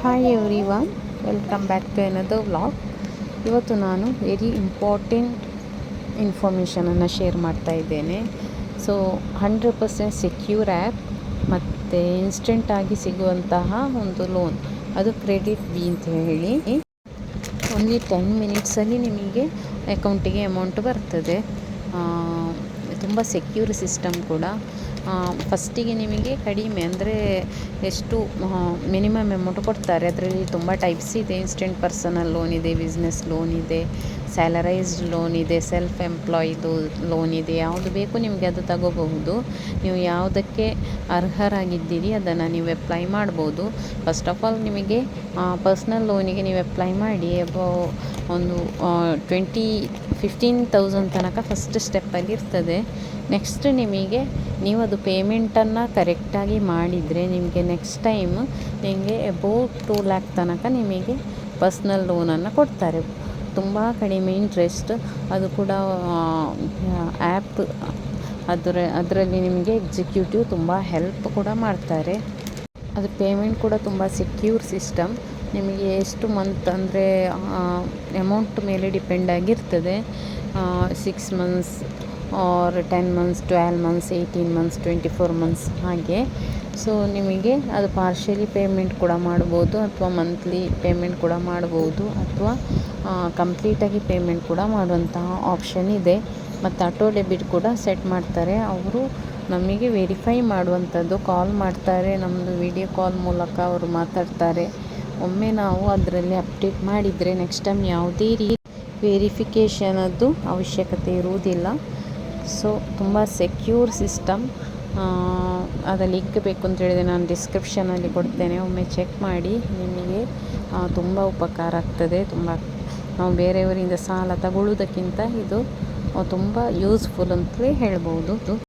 Hi everyone welcome back to another vlog ಇವತ್ತು ನಾನು very important ಇನ್ಫಾರ್ಮೇಷನನ್ನು ಶೇರ್ ಮಾಡ್ತಾ ಇದ್ದೇನೆ. So hundred percent secure app ಮತ್ತು ಇನ್ಸ್ಟೆಂಟಾಗಿ ಸಿಗುವಂತಹ ಒಂದು ಲೋನ್ ಅದು ಕ್ರೆಡಿಟ್ ಬಿ ಅಂತ ಹೇಳಿ. ಓನ್ಲಿ ಟೆನ್ ಮಿನಿಟ್ಸಲ್ಲಿ ನಿಮಗೆ ಅಕೌಂಟಿಗೆ ಅಮೌಂಟ್ ಬರ್ತದೆ. ತುಂಬ ಸೆಕ್ಯೂರ್ ಸಿಸ್ಟಮ್ ಕೂಡ. ಫಸ್ಟಿಗೆ ನಿಮಗೆ ಕಡಿಮೆ, ಅಂದರೆ ಎಷ್ಟು ಮಿನಿಮಮ್ ಅಮೌಂಟ್ ಕೊಡ್ತಾರೆ. ಅದರಲ್ಲಿ ತುಂಬ ಟೈಪ್ಸ್ ಇದೆ. ಇನ್ಸ್ಟೆಂಟ್ ಪರ್ಸನಲ್ ಲೋನ್ ಇದೆ ಬಿಸ್ನೆಸ್ ಲೋನ್ ಇದೆ ಸ್ಯಾಲರೈಸ್ಡ್ ಲೋನ್ ಇದೆ ಸೆಲ್ಫ್ ಎಂಪ್ಲಾಯ್ದು ಲೋನ್ ಇದೆ. ಯಾವುದು ಬೇಕು ನಿಮಗೆ ಅದು ತಗೋಬಹುದು. ನೀವು ಯಾವುದಕ್ಕೆ ಅರ್ಹರಾಗಿದ್ದೀರಿ, ಅದನ್ನು ನೀವು ಅಪ್ಲೈ ಮಾಡ್ಬೋದು. ಫಸ್ಟ್ ಆಫ್ ಆಲ್ ನಿಮಗೆ ಪರ್ಸ್ನಲ್ ಲೋನಿಗೆ ನೀವು ಅಪ್ಲೈ ಮಾಡಿ ಅಬೌ ಒಂದು ಟ್ವೆಂಟಿ ಫಿಫ್ಟೀನ್ ತೌಸಂಡ್ ತನಕ ಫಸ್ಟ್ ಸ್ಟೆಪ್ಪಲ್ಲಿ ಇರ್ತದೆ. ನೆಕ್ಸ್ಟ್ ನಿಮಗೆ ನೀವು ಅದು ಪೇಮೆಂಟನ್ನು ಕರೆಕ್ಟಾಗಿ ಮಾಡಿದರೆ ನಿಮಗೆ ನೆಕ್ಸ್ಟ್ ಟೈಮ್ ನಿಮಗೆ ಎಬೋ ಟೂ ಲ್ಯಾಕ್ ತನಕ ನಿಮಗೆ ಪರ್ಸ್ನಲ್ ಲೋನನ್ನು ಕೊಡ್ತಾರೆ. ತುಂಬ ಕಡಿಮೆ ಇಂಟ್ರೆಸ್ಟ್ ಅದು ಕೂಡ ಆ್ಯಪ್ ಅದರ, ಅದರಲ್ಲಿ ನಿಮಗೆ ಎಕ್ಸಿಕ್ಯೂಟಿವ್ ತುಂಬ ಹೆಲ್ಪ್ ಕೂಡ ಮಾಡ್ತಾರೆ. ಅದು ಪೇಮೆಂಟ್ ಕೂಡ ತುಂಬ ಸೆಕ್ಯೂರ್ ಸಿಸ್ಟಮ್ ನಿಮಗೆ ಎಷ್ಟು ಮಂತ್ ಅಂದರೆ ಅಮೌಂಟ್ ಮೇಲೆ ಡಿಪೆಂಡ್ ಆಗಿರ್ತದೆ. Six months or ten months twelve months eighteen months twenty four months ಹಾಗೆ. ಸೊ ನಿಮಗೆ ಅದು ಪಾರ್ಷಲಿ ಪೇಮೆಂಟ್ ಕೂಡ ಮಾಡ್ಬೋದು ಅಥವಾ ಮಂತ್ಲಿ ಪೇಮೆಂಟ್ ಕೂಡ ಮಾಡ್ಬೋದು ಅಥವಾ ಕಂಪ್ಲೀಟಾಗಿ ಪೇಮೆಂಟ್ ಕೂಡ ಮಾಡುವಂತಹ ಆಪ್ಷನ್ ಇದೆ. ಮತ್ತು ಆಟೋ ಡೆಬಿಟ್ ಕೂಡ ಸೆಟ್ ಮಾಡ್ತಾರೆ. ಅವರು ನಮಗೆ ವೆರಿಫೈ ಮಾಡುವಂಥದ್ದು ಕಾಲ್ ಮಾಡ್ತಾರೆ. ನಮ್ಮದು ವಿಡಿಯೋ ಕಾಲ್ ಮೂಲಕ ಅವರು ಮಾತಾಡ್ತಾರೆ. ಒಮ್ಮೆ ನಾವು ಅದರಲ್ಲಿ ಅಪ್ಡೇಟ್ ಮಾಡಿದರೆ ನೆಕ್ಸ್ಟ್ ಟೈಮ್ ಯಾವುದೇ ರೀತಿ ವೆರಿಫಿಕೇಷನದ್ದು ಅವಶ್ಯಕತೆ ಇರುವುದಿಲ್ಲ. ಸೊ ತುಂಬ ಸೆಕ್ಯೂರ್ ಸಿಸ್ಟಮ್ ಅದ ಲಿಂಕ್ ಬೇಕು ಅಂತ ಹೇಳಿದರೆ ನಾನು ಡಿಸ್ಕ್ರಿಪ್ಷನಲ್ಲಿ ಕೊಡ್ತೇನೆ. ಒಮ್ಮೆ ಚೆಕ್ ಮಾಡಿ ನಿಮಗೆ ತುಂಬ ಉಪಕಾರ ಆಗ್ತದೆ. ತುಂಬ ನಾವು ಬೇರೆಯವರಿಂದ ಸಾಲ ತಗೊಳ್ಳೋದಕ್ಕಿಂತ ಇದು ತುಂಬ ಯೂಸ್ಫುಲ್ ಅಂತಲೇ ಹೇಳ್ಬೋದು.